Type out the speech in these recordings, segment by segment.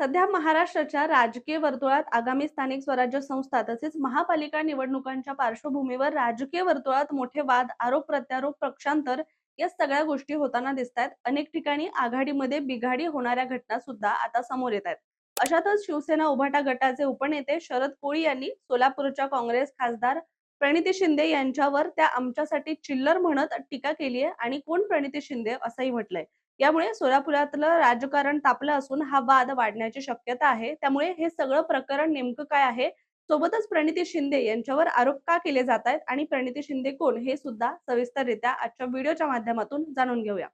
सध्या महाराष्ट्राच्या राजकीय वर्तुळात आगामी स्थानिक स्वराज्य संस्था तसेच महापालिका निवडणुकांच्या पार्श्वभूमीवर राजकीय वर्तुळात मोठे वाद आरोप प्रत्यारोप पक्षांतर या सगळ्या गोष्टी होताना दिसत आहेत अनेक ठिकाणी आघाडीमध्ये बिघाडी होणाऱ्या घटना सुद्धा आता समोर येत आहेत अशातच शिवसेना उभाटा गटाचे उपनेते शरद कोळी यांनी सोलापूरच्या काँग्रेस खासदार प्रणिती शिंदे यांच्यावर त्या आमच्यासाठी चिल्लर म्हणत टीका केली आहे आणि कोण प्रणिती शिंदे असंही म्हटलंय. यामुळे सोलापुरातलं राजकारण तापलं असून हा वाद वाढण्याची शक्यता आहे. त्यामुळे हे सगळं प्रकरण नेमकं काय आहे? सोबतच प्रणिती शिंदे यांच्यावर आरोप का केले जात आहेत? आणि प्रणिती शिंदे कोण? हे सुद्धा सविस्तररित्या आजच्या व्हिडिओच्या माध्यमातून जाणून घेऊया.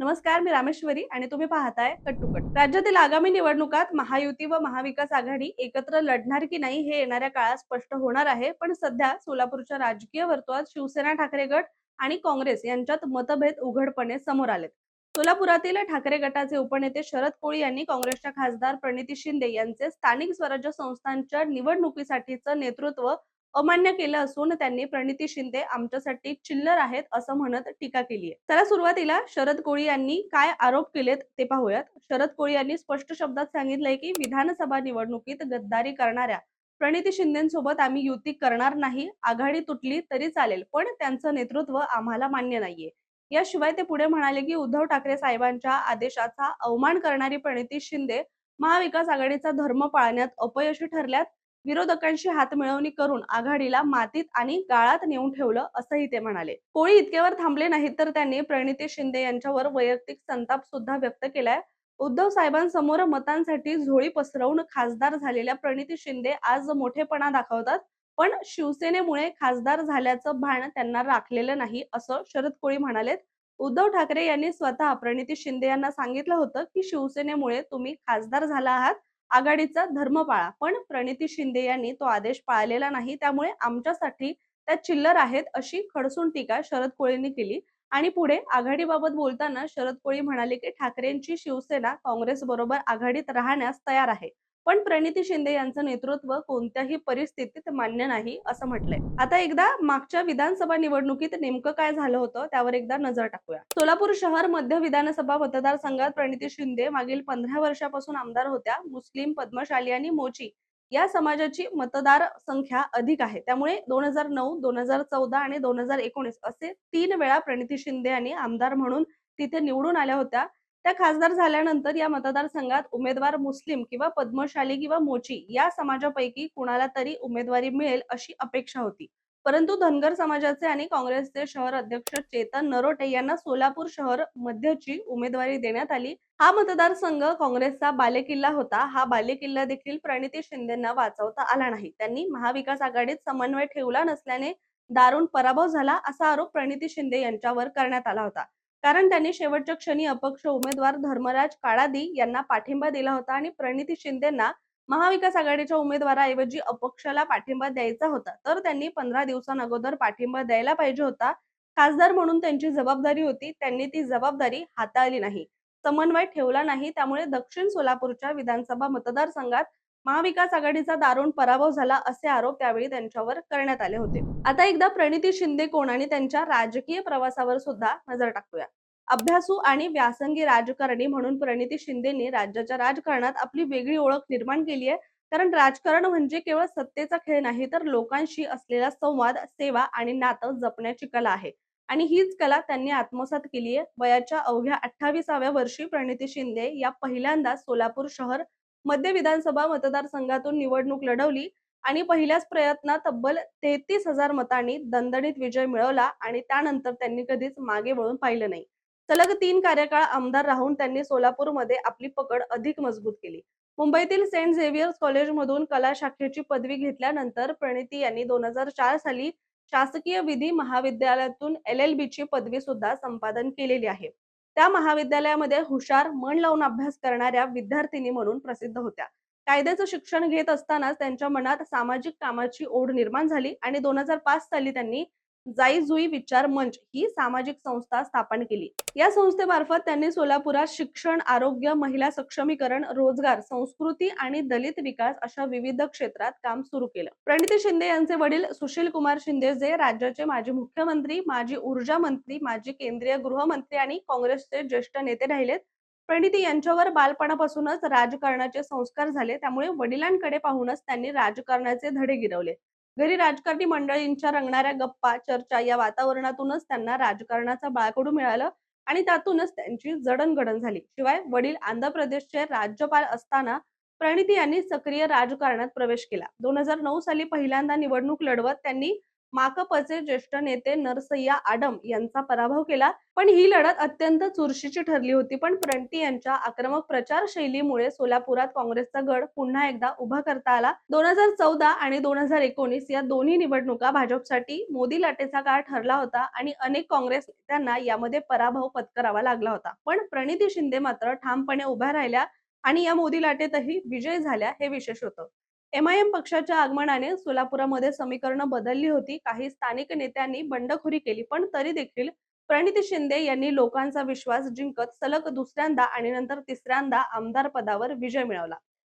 नमस्कार मी रामेश्वरी आणि तुम्ही पाहताय कट राज्यातील आगामी निवडणुकात महायुती व महाविकास आघाडी एकत्र लढणार की नाही हे येणाऱ्या काळात स्पष्ट होणार आहे. पण सध्या सोलापूरच्या राजकीय वर्तुळात शिवसेना ठाकरे गट आणि काँग्रेस यांच्यात मतभेद उघडपणे समोर आलेत. सोलापुरातील ठाकरे गटाचे उपनेते शरद कोळी यांनी काँग्रेसच्या खासदार प्रणिती शिंदे यांचे स्थानिक स्वराज्य संस्थांच्या निवडणुकीसाठीचं नेतृत्व अमान्य केलं असून त्यांनी प्रणिती शिंदे आमच्यासाठी चिल्लर आहेत असं म्हणत टीका केली आहे. त्याला सुरुवातीला शरद कोळी यांनी काय आरोप केलेत ते पाहूयात. शरद कोळी यांनी स्पष्ट शब्दात सांगितलंय की विधानसभा निवडणुकीत गद्दारी करणाऱ्या प्रणिती शिंदेसोबत आम्ही युती करणार नाही आघाडी तुटली तरी चालेल पण त्यांचं नेतृत्व आम्हाला मान्य नाहीये. याशिवाय ते पुढे म्हणाले की उद्धव ठाकरे साहेबांच्या आदेशाचा अवमान करणारी प्रणिती शिंदे महाविकास आघाडीचा धर्म पाळण्यात अपयशी ठरल्यात विरोधकांशी हातमिळवणी करून आघाडीला मातीत आणि गाळात नेऊन ठेवलं असंही ते म्हणाले. कोळी इतक्यावर थांबले नाहीत तर त्यांनी प्रणिती शिंदे यांच्यावर वैयक्तिक संताप सुद्धा व्यक्त केलाय. उद्धव साहेबांसमोर मतांसाठी झोळी पसरवून खासदार झालेल्या प्रणिती शिंदे आज मोठेपणा दाखवतात. पण शिवसेनेमुळे खासदार झाल्याचं भान त्यांना राखलेलं नाही असं शरद कोळी म्हणालेत. उद्धव ठाकरे यांनी स्वतः प्रणिती शिंदे यांना सांगितलं होतं की शिवसेनेमुळे तुम्ही खासदार झाला आहात आघाडीचा धर्म पाळा. पण प्रणिती शिंदे यांनी तो आदेश पाळलेला नाही त्यामुळे आमच्यासाठी त्या चिल्लर आहेत अशी खडसून टीका शरद कोळींनी केली. आणि पुढे आघाडीबाबत बोलताना शरद कोळी म्हणाले की ठाकरेंची शिवसेना काँग्रेस बरोबर आघाडीत राहण्यास तयार आहे. पण प्रणिती शिंदे यांचं नेतृत्व कोणत्याही परिस्थितीत मान्य नाही असं म्हटलंय. आता एकदा मागच्या विधानसभा निवडणुकीत नेमकं काय झालं होतं त्यावर एकदा नजर टाकूया. सोलापूर शहर मध्य विधानसभा मतदारसंघात प्रणिती शिंदे मागील पंधरा वर्षापासून आमदार होत्या. मुस्लिम पद्मशाली आणि मोची या समाजाची मतदार संख्या अधिक आहे. त्यामुळे दोन हजार नऊ दोन हजार चौदा आणि दोन हजार एकोणीस असे तीन वेळा प्रणिती शिंदे यांनी आमदार म्हणून तिथे निवडून आल्या होत्या. त्या खासदार झाल्यानंतर या मतदारसंघात उमेदवार मुस्लिम किंवा पद्मशाली किंवा मोची या समाजापैकी कुणाला तरी उमेदवारी मिळेल अशी अपेक्षा होती. परंतु धनगर समाजाचे आणि काँग्रेसचे शहर अध्यक्ष चेतन नरोटे यांना सोलापूर शहर मध्यची उमेदवारी देण्यात आली. हा मतदारसंघ काँग्रेसचा बालेकिल्ला होता. हा बालेकिल्ला देखील प्रणिती शिंदेना वाचवता आला नाही. त्यांनी महाविकास आघाडीत समन्वय ठेवला नसल्याने दारुण पराभव झाला असा आरोप प्रणिती शिंदे यांच्यावर करण्यात आला होता. कारण त्यांनी शेवटच्या क्षणी अपक्ष उमेदवार धर्मराज काळादी यांना पाठिंबा दिला होता आणि प्रणिती शिंदेना महाविकास आघाडीच्या उमेदवाराऐवजी अपक्षाला पाठिंबा द्यायचा होता. तर त्यांनी पंधरा दिवसांअगोदर पाठिंबा द्यायला पाहिजे होता. खासदार म्हणून त्यांची जबाबदारी होती. त्यांनी ती जबाबदारी हाताळली नाही. समन्वय ठेवला नाही. त्यामुळे दक्षिण सोलापूरच्या विधानसभा मतदारसंघात महाविकास आघाडीचा दारुण पराभव झाला असे आरोप त्यावेळी त्यांच्यावर करण्यात आले होते. आता एकदा प्रणिती शिंदे कोण आणि त्यांच्या राजकीय प्रवासावर सुद्धा नजर टाकूया. अभ्यासू आणि व्यासंगी राजकारणी म्हणून प्रणिती शिंदेनी राज्याच्या राजकारणात आपली वेगळी ओळख निर्माण केली आहे. कारण राजकारण म्हणजे केवळ सत्तेचा खेळ नाही तर लोकांशी असलेला संवाद सेवा आणि नातं जपण्याची कला आहे. आणि हीच कला त्यांनी आत्मसात केली आहे. वयाच्या अवघ्या अठ्ठावीसाव्या वर्षी प्रणिती शिंदे या पहिल्यांदा सोलापूर शहर मध्य विधानसभा मतदारसंघातून निवडणूक लढवली आणि पहिल्याच प्रयत्नात तब्बल तेहतीस हजार मतांनी दणदणीत विजय मिळवला आणि त्यानंतर त्यांनी कधीच मागे वळून पाहिलं नाही. सलग तीन कार्यकाळ आमदार राहून त्यांनी सोलापूरमध्ये आपली पकड अधिक मजबूत केली. मुंबईतील सेंट झेवियर्स कॉलेजमधून कला शाखेची पदवी घेतल्यानंतर प्रणिती यांनी दोन हजार चार साली शासकीय विधी महाविद्यालयातून एल एल बीची पदवी सुद्धा संपादन केलेली आहे. त्या महाविद्यालयामध्ये हुशार मन लावून अभ्यास करणाऱ्या विद्यार्थिनी म्हणून प्रसिद्ध होत्या. कायद्याचं शिक्षण घेत असतानाच त्यांच्या मनात सामाजिक कामाची ओढ निर्माण झाली आणि दोन हजार पाच साली त्यांनी जाई जुई विचार मंच ही सामाजिक संस्था स्थापन केली. या संस्थेमार्फत त्यांनी सोलापुरात शिक्षण आरोग्य महिला सक्षमीकरण रोजगार संस्कृती आणि दलित विकास अशा विविध क्षेत्रात काम सुरू केलं. प्रणिती शिंदे यांचे वडील सुशील कुमार शिंदे जे राज्याचे माजी मुख्यमंत्री माजी ऊर्जा मंत्री माजी केंद्रीय गृहमंत्री आणि काँग्रेसचे ज्येष्ठ नेते राहिलेत. प्रणिती यांच्यावर बालपणापासूनच राजकारणाचे संस्कार झाले त्यामुळे वडिलांकडे पाहूनच त्यांनी राजकारणाचे धडे गिरवले. घरी राजकारणी मंडळींच्या रंगणाऱ्या गप्पा चर्चा या वातावरणातूनच त्यांना राजकारणाचा बाळकडू मिळालं आणि त्यातूनच त्यांची जडणघडण झाली. शिवाय वडील आंध्र प्रदेशचे राज्यपाल असताना प्रणिती यांनी सक्रिय राजकारणात प्रवेश केला. दोन हजार नऊ साली पहिल्यांदा निवडणूक लढवत त्यांनी माकपचे ज्येष्ठ नेते नरसय्या आडम यांचा पराभव केला. पण ही लढत अत्यंत चुरशीची ठरली होती. पण प्रणिती यांच्या आक्रमक प्रचार शैलीमुळे सोलापुरात काँग्रेसचा गड पुन्हा एकदा उभा करता आला. दोन हजार चौदा आणि दोन हजार एकोणीस या दोन्ही निवडणुका भाजपसाठी मोदी लाटेचा काळ ठरला होता आणि अनेक काँग्रेस नेत्यांना यामध्ये पराभव पत्करावा लागला होता. पण प्रणिती शिंदे मात्र ठामपणे उभ्या राहिल्या आणि या मोदी लाटेतही विजय झाल्या हे विशेष होतं. एमआयएम पक्षाच्या आगमनाने सोलापुरामध्ये समीकरणं बदलली होती. काही स्थानिक नेत्यांनी बंडखोरी केली पण तरी देखील प्रणिती शिंदे यांनी लोकांचा विश्वास जिंकत सलग दुसऱ्यांदा आणि नंतर तिसऱ्यांदा आमदार पदावर विजय मिळवला.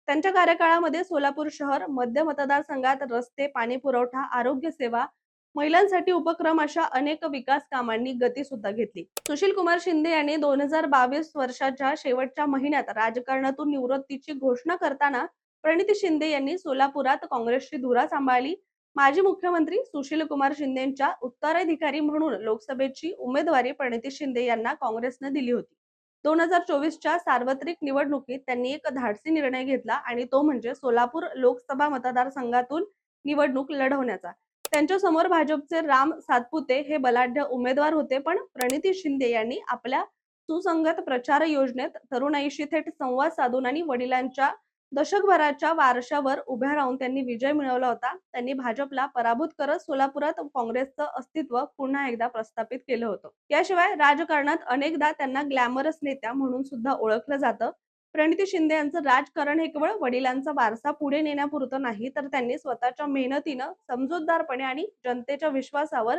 त्यांच्या कार्यकाळामध्ये सोलापूर शहर मध्य मतदारसंघात रस्ते पाणी पुरवठा आरोग्य सेवा महिलांसाठी उपक्रम अशा अनेक विकास कामांनी गती सुद्धा घेतली. सुशील कुमार शिंदे यांनी दोन हजार बावीस वर्षाच्या शेवटच्या महिन्यात राजकारणातून निवृत्तीची घोषणा करताना प्रणिती शिंदे यांनी सोलापुरात काँग्रेसची धुरा सांभाळली. माजी मुख्यमंत्री सुशील कुमार शिंदेच्या उत्तराधिकारी म्हणून लोकसभेची उमेदवारी प्रणिती शिंदे यांना काँग्रेसने दिली होती. दोन हजार चोवीसच्या सार्वत्रिक निवडणुकीत त्यांनी एक धाडसी निर्णय घेतला आणि तो म्हणजे सोलापूर लोकसभा मतदारसंघातून निवडणूक लढवण्याचा. त्यांच्यासमोर भाजपचे राम सातपुते हे बलाढ्य उमेदवार होते पण प्रणिती शिंदे यांनी आपल्या सुसंगत प्रचार योजनेत तरुणाईशी थेट संवाद साधून आणि वडिलांच्या दशकभराच्या वारशावर उभ्या राहून त्यांनी विजय मिळवला होता. त्यांनी भाजपला पराभूत करत सोलापुरात काँग्रेसचं अस्तित्व पुन्हा एकदा प्रस्थापित केलं होतं. याशिवाय राजकारणात अनेकदा त्यांना ग्लॅमरस नेत्या म्हणून सुद्धा ओळखलं जातं. प्रणिती शिंदे यांचं राजकारण हे केवळ वडिलांचा वारसा पुढे नेण्यापुरतं नाही तर त्यांनी स्वतःच्या मेहनतीनं समजूतदारपणे आणि जनतेच्या विश्वासावर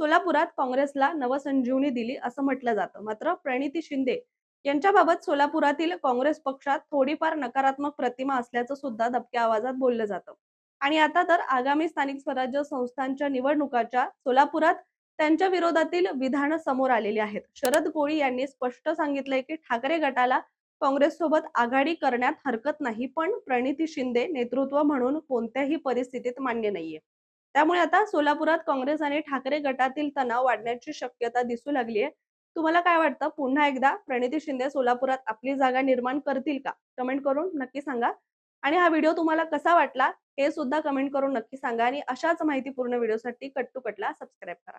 सोलापुरात काँग्रेसला नवसंजीवनी दिली असं म्हटलं जातं. मात्र प्रणिती शिंदे यांच्याबाबत सोलापुरातील काँग्रेस पक्षात थोडीफार नकारात्मक प्रतिमा असल्याचं सुद्धा दबक्या आवाजात बोललं जातं. आणि आता तर आगामी स्थानिक स्वराज्य संस्थांच्या निवडणुकाच्या सोलापुरात त्यांच्या विरोधातील विधान समोर आलेली आहेत. शरद कोळी यांनी स्पष्ट सांगितलंय की ठाकरे गटाला काँग्रेस सोबत आघाडी करण्यात हरकत नाही पण प्रणिती शिंदे नेतृत्व म्हणून कोणत्याही परिस्थितीत मान्य नाहीये. त्यामुळे आता सोलापुरात काँग्रेस आणि ठाकरे गटातील तणाव वाढण्याची शक्यता दिसू लागली आहे तुम्हाला काय वाटतं? पुन्हा एकदा प्रणिती शिंदे सोलापुरात आपली जागा निर्माण करतील का? कमेंट करून नक्की सांगा. आणि हा व्हिडिओ तुम्हाला कसा वाटला? हे सुद्धा कमेंट करून नक्की सांगा आणि अशाच माहितीपूर्ण व्हिडिओसाठी कट टू कटला सबस्क्राईब करा.